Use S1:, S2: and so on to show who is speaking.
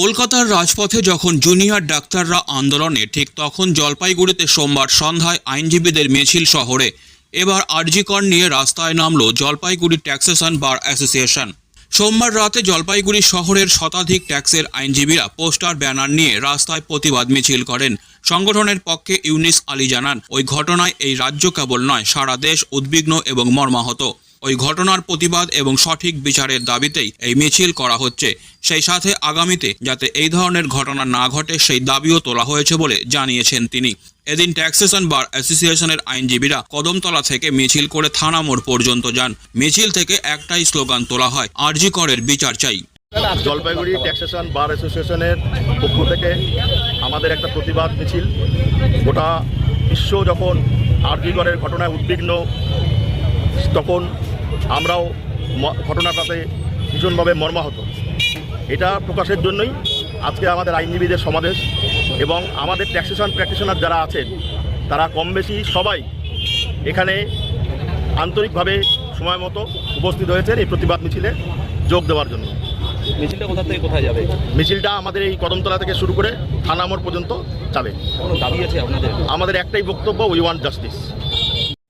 S1: কলকাতার রাজপথে যখন জুনিয়র ডাক্তাররা আন্দোলনে, ঠিক তখন জলপাইগুড়িতে সোমবার সন্ধ্যায় আইনজীবীদের মিছিল শহরে। এবার আরজিকর নিয়ে রাস্তায় নামল জলপাইগুড়ি ট্যাক্সেশন বার অ্যাসোসিয়েশন। সোমবার রাতে জলপাইগুড়ি শহরের শতাধিক ট্যাক্সের আইনজীবীরা পোস্টার, ব্যানার নিয়ে রাস্তায় প্রতিবাদ মিছিল করেন। সংগঠনের পক্ষে ইউনিস আলী জানান, ওই ঘটনায় এই রাজ্য কেবল নয়, সারা দেশ উদ্বিগ্ন এবং মর্মাহত। ওই ঘটনার প্রতিবাদ এবং সঠিক বিচারের দাবিতেই এই মিছিল করা হচ্ছে। সেই সাথে আগামীতে যাতে এই ধরনের ঘটনা না ঘটে, সেই দাবিও তোলা হয়েছে বলে জানিয়েছেন তিনি। এদিন ট্যাক্সেশন বার অ্যাসোসিয়েশনের আইনজীবীরা কদমতলা থেকে মিছিল করে থানা মোড় পর্যন্ত যান। মিছিল থেকে একটাই স্লোগান তোলা হয়, আরজি করের বিচার চাই।
S2: জলপাইগুড়ি ট্যাক্সেশন বার অ্যাসোসিয়েশনের পক্ষ থেকে আমাদের একটা প্রতিবাদ মিছিল। গোটা বিশ্ব যখন আরজি করের ঘটনায় উদ্বিগ্ন, তখন আমরাও ঘটনাটাতে ভীষণভাবে মর্মাহত। এটা প্রকাশের জন্যই আজকে আমাদের আইনজীবীদের সমাবেশ এবং আমাদের ট্যাক্সেশন প্র্যাকটিশনার যারা আছেন তারা কম বেশি সবাই এখানে আন্তরিকভাবে সময় মতো উপস্থিত হয়েছেন এই প্রতিবাদ মিছিলে যোগ দেওয়ার জন্য।
S3: মিছিলটা কোথা থেকে কোথায় যাবে?
S2: মিছিলটা আমাদের এই কদমতলা থেকে শুরু করে থানামোড় পর্যন্ত যাবে।
S3: দাবি আছে আপনাদের?
S2: আমাদের একটাই বক্তব্য we want justice